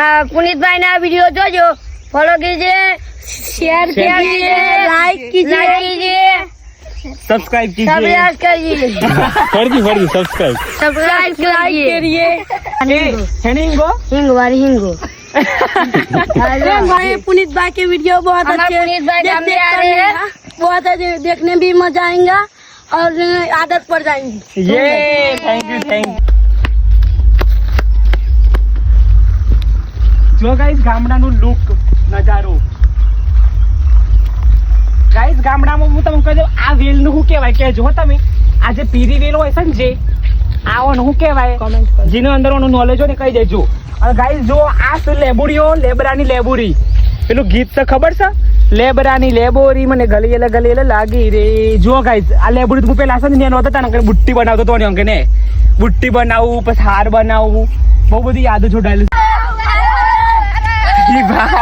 આ પુનિતભાઈના વિડીયો જોજો. ફોલો કીજે શેર कीजिए લાઈક कीजिए सब्सक्राइब कीजिए सब्सक्राइब दी कर दी सब्सक्राइब सब्सक्राइब करिए हिंगो हिंगो वाली हिंगो हमारे पुनीत भाई के वीडियो बहुत अच्छे पुनीत भाई देखते आ रहे हैं बहुत अच्छे देखने भी मज़ा आएगा और आदत पड़ जाएँगे ये थैंक यू थैंक यू જો ગાઈસ ગામડાનું લુક નજારો. ગાઈસ ગામડામાં હું તમને કહી દઉં આ વેલનું શું કહેવાય? કે જો તમે. આ જે પીરી વેલ હોય છે ને જે આવાનું શું કહેવાય? જેનું અંદર ઓનું નોલેજ હોય ને કહી દેજો. અને ગાઈસ જો આ શું લેબુરીઓ લેબરાની લેબુરી. પેલું ગીત છે ખબર છે? લેબરાની લેબોરી મને ગલીએલે ગલીએલે લાગી રે. જો ગાઈસ આ લેબુરી હું પેલા છે ને એનો હતા ને બુટ્ટી બનાવતો હતો ને અંકે ને. બુટ્ટી બનાવવું પછી હાર બનાવવું બહુ બધી યાદો જોડાયેલી નથી ભાવ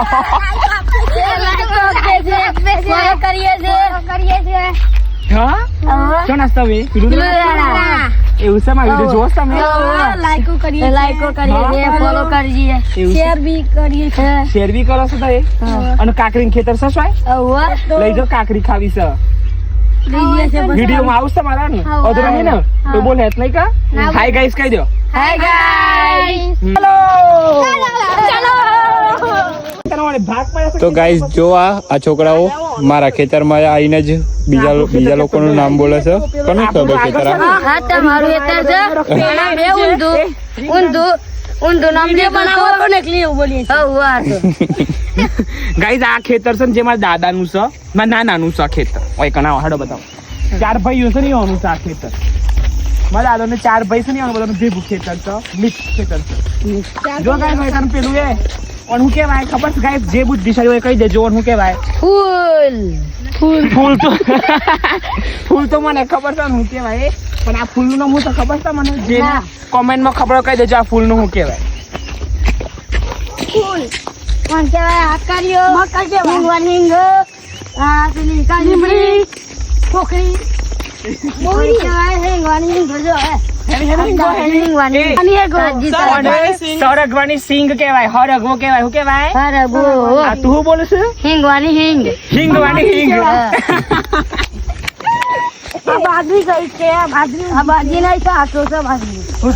ભાઈ અને કાકરીન ખેતર છે શું લઈ જો ખાવી છે. માં આવશે મારા ને? અધરો ને? તો બોલે હેત નહીં કા? હાય ગાઈસ કહી દો. હાય ગાઈસ હેલો ચલો. તો ગાઈઝ જો આ આ છોકરાઓ મારા ખેતરમાં આવીને જ બીજા બીજા લોકોનું નામ બોલે છે. કોનું ખબર ખેતર હા છે. આ ખેતર છે જે મારા દાદાનું છે મારા નાનાનું છે ખેતર. ઓય કના હાડો બતાવો. ચાર ભાઈઓ છે ને ઓનું છે આ ખેતર. મારા દાદાને ચાર ભાઈ છે ને ઓનું બધાનું ભેગું ખેતર છે. મિક્સ ખેતર છે. જો ગાઈઝ પેલું એ પણ હું કેવાય ખબર છે ગાઈસ? જે બુદ્ધિશાળી હોય કહી દેજો હું કેવાય ફૂલ. ફૂલ. ફૂલ તો ફૂલ તો મને ખબર છે હું કેવાય પણ આ ફૂલનું નામ હું તો ખબર છે મને? જે કોમેન્ટમાં ખબર કહી દેજો આ ફૂલનું હું કહેવાય. ફૂલ. પણ કહેવાય? આકારીઓ મકર છે વાનિંગ. આ પેલી કાલીમડી કોકરી. મોરી કહેવાય? હે વાનિંગ ગજો હે. સરગવાની સિંગ કેવાય હરગવો બોલું છું હિંગવાની હિંગ હિંગવાની હિંગ છે આ બાજરી આ બાજરી નહીં સાચો છે બાજરી હું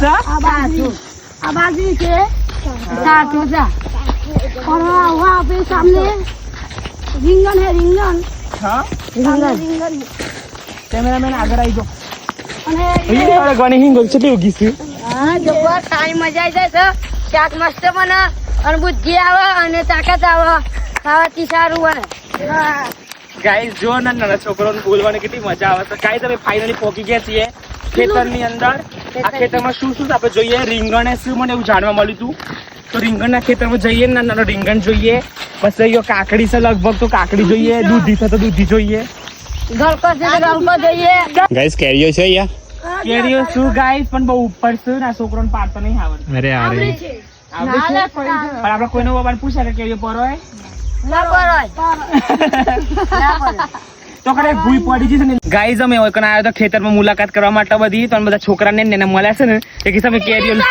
સામે રીંગણ હે રીંગણ હા રીંગણ રીંગણ કેમેરામેન આગળ આવી જાઓ અને અહીંયા સરગવાની હિંગ કેટલી ઉગી હા જો ખાઈ મજા આવી જાય છે. શાક મસ્ત બને અને બુદ્ધિ આવે અને તાકાત આવે. ખાવાથી સારું બને. ગાઈસ જો ના નાના છોકરાઓને બોલવાની કેટલી મજા આવે છે. ગાઈસ અમે ફાઇનલી પહોંચી ગયા છીએ ખેતરની અંદર. આ ખેતરમાં શું શું આપણે જોઈએ રીંગણ શું મને એવું જાણવા મળ્યું હતું તો રીંગણના ખેતરમાં જઈએ ને નાના રીંગણ જોઈએ. પછી અહીંયા કાકડી છે લગભગ તો કાકડી જોઈએ દૂધી છે તો દૂધી જોઈએ. ગાઈસ કેરીઓ છે અહીંયા? કેરીઓ શું ગાઈસ પણ બહુ ઉપર છું ના છોકરો પાડતો નહીં આવડતું અરે આવડે આવડે છે પણ આપણે કોઈનો બાબા પૂછે કે કેરીઓ પરો હોય ના પરો તો ને ગાઈઝ અમે હોય કને આવ્યો તો ખેતરમાં મુલાકાત કરવા માટે બધી બધા છોકરા ને મળ્યા છે ને એ તમે કેરીઓ લઈને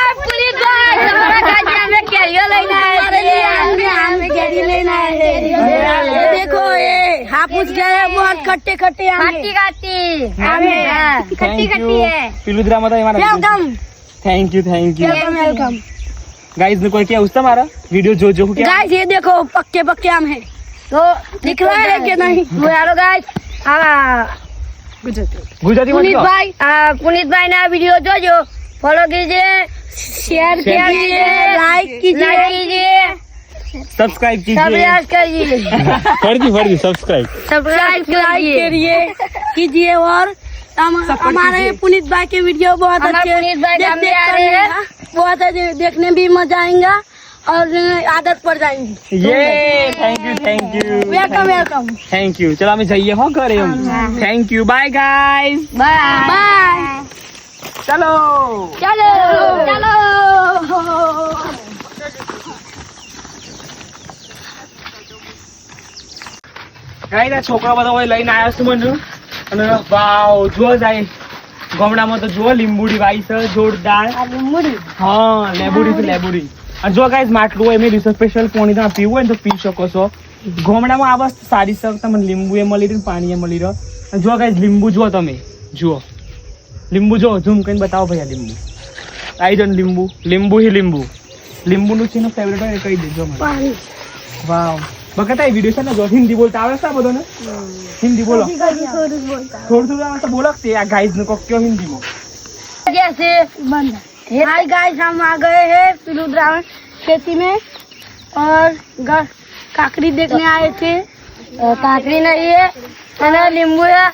છે અમે કેરીઓ લઈને આવ્યા हापुस गए बहुत खट्टे खट्टे खट्टी खट्टी खट्टी खट्टी है पिलू द्रा मत welcome thank you thank you welcome guys ने कोई क्या उस हमारा वीडियो जो जो क्या गाइस ये देखो पक्के पक्के आम है तो दिख रहा है कि नहीं वो यारो गाइस आ पुनीत भाई પુનિતભાઈ આ ना वीडियो जो जो ફોલો કીજે શેર કીજે લાઈક કીજે લાઈક કીજે सब्सक्राइब कीजिए। फर्जी फर्जी सब्सक्राइब। सब्सक्राइब करिए। कीजिए और हमारे पुनीत भाई के वीडियो बहुत अच्छे बहुत अच्छे देखने भी मज़ा आएगा और आदत पड़ जाएँगी। ये thank you thank you welcome welcome thank you चलो हमें चाहिए हो करे हम thank you bye guys bye bye चलो चलो चलो આ છોકરા બધા હોય લઈને આવ્યા છું મને. અને વાવ જો જાય. ગામડામાં તો જો લીંબુડી વાઈ છે જોરદાર આ લીંબુડી? હા લેબુડી છે લેબુડી. અને જો ગાઈઝ માટલું હોય એમ સ્પેશિયલ પાણી તમે પીવું હોય ને તો પી શકો છો. ગામડામાં આ વસ્તુ સારી છે તમને લીંબુ એ મળી રહ્યું પાણી એ મળી રહ્યો અને જો ગાઈઝ લીંબુ જુઓ તમે. જુઓ. લીંબુ જો ઝૂમ કરીને બતાવો ભૈયા લીંબુ. આવી જાઓ લીંબુ. લીંબુ હી લીંબુ. લીંબુનું છે ફેવરેટ હોય એ કહી દેજો મને. વાવ. બકતા એ વિડીયો છે ને જો હિન્દી બોલતા આવડે છે આ બધો ને હિન્દી બોલો થોડું થોડું બોલતા થોડું થોડું આવે તો બોલો તે આ ગાઈઝ ને કોક કયો હિન્દીમાં जैसे बंद हाय गाइस हम आ गए हैं पिलुद्रावन खेती में और ग- काकड़ी देखने आए थे अ, काकड़ी नहीं है અને લીંબુ છે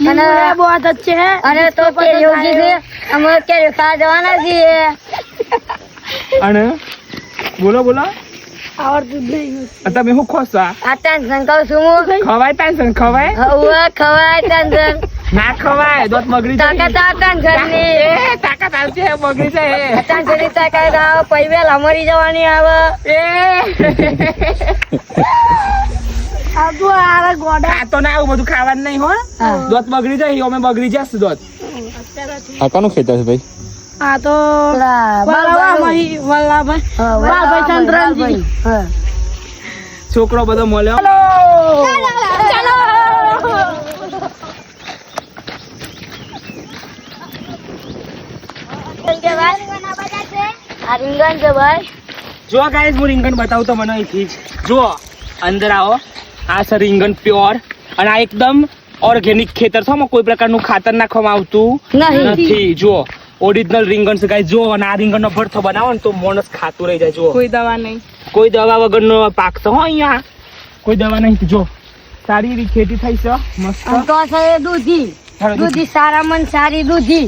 नींबू है बहुत अच्छे हैं અને તો કેરીઓ જે છે અમે કેરીઓ ખાવા જવાના છીએ અને બોલો બોલો આવડતું તમે શું ખોશો આ ટેન્શન કહું છું હું. ખવાય ટેન્શન ખવાય? હવે ખવાય ટેન્શન. ના ખવાય દોત મગરી તાકાત આ ટેન્શનની તાકાત આવશે મગરી છે. ટેન્શનની તાકાત આવ પૈ વેલા મરી જવાની આવે. એ. આબુ આરા ગોડા. આ તો ના આવું બધું ખાવાનું નહીં હો. દોત બગડી જાય અમે બગડી જશે દોત. આકાનું ખેતર છે ભાઈ? આ તો છોકરો બધો મળ્યો. હું રીંગણ બતાવું મને અહીંથી જ. જો અંદર આવો. આ છે પ્યોર અને આ એકદમ ઓર્ગેનિક ખેતર છે. કોઈ પ્રકારનું ખાતર નાખવામાં આવતું નથી. જો ઓરિજિનલ રીંગણ છે ગાય જો અને આ રીંગણનો ભરથો બનાવો ને તો મોણસ ખાતું રહી જાય જો કોઈ દવા નહીં. કોઈ દવા વગરનો પાક તો હો અહીંયા. કોઈ દવા નહીં જો સારી એવી ખેતી થઈ છે મસ્ત. તો છે દૂધી. દૂધી. સારા મન સારી દૂધી.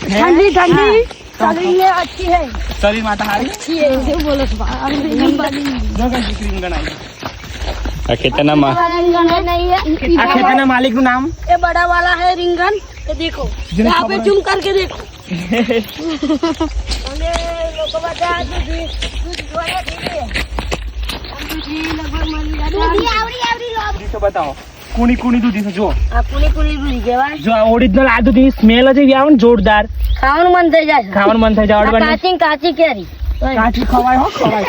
ઠંડી ઠંડી. શરીર ને અચ્છી હે. શરીર માટે સારી? અચ્છી હે શું બોલો છો. રીંગણ આ ખેતરના માલિકનું નામ? એ બડા વાલા હે રીંગણ ये देखो जिन्हें यहाँ पे खबर है। जूम करके देखो અને લોકો બધા દૂધી દૂધ જોડે પીવે. દૂધી લગભગ મળી જાય. દૂધી તો બતાવો કુણી કુણી દૂધી છે જો આ પૂરી પૂરી દૂધી કહેવાય જો આ ઓરિજિનલ આ દૂધી સ્મેલ જ એવી આવે ને જોરદાર ખાવાનું મન થઈ જાય છે. ખાવાનું મન થઈ જાય આ અડવાનું કાચી ને કાચી કેરી કાઠી ખવાય હો ખવાય.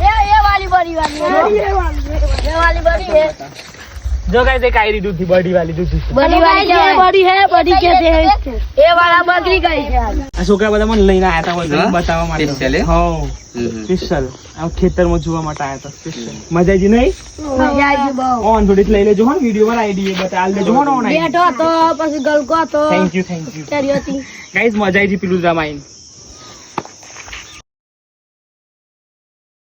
એ વાલી બડી વાલી એ વાલી બડી જો ગાઈસ એક આયરી દૂધી બડી વાળી દૂધી બડી વાળી કે બડી હે બડી કે છે. એ વાળા બકરી ગઈ છે. આ છોકરા બધા મને લઈને આયા હતા હોય બતાવવા માટે. સ્પેશિયલ હો. સ્પેશિયલ આમ ખેતરમાં જોવા માટે આયા હતા સ્પેશિયલ મજા આવી નહીં? મજા આવી બહુ. ઓન થોડી લઈ લેજો હો વિડિયો પર આઈડી બતાલ લેજો હો ઓન બેઠો તો પછી ગલકો તો થેન્ક યુ થેન્ક યુ કરી હતી ગાઈસ મજા આવી પેલું રામાયણ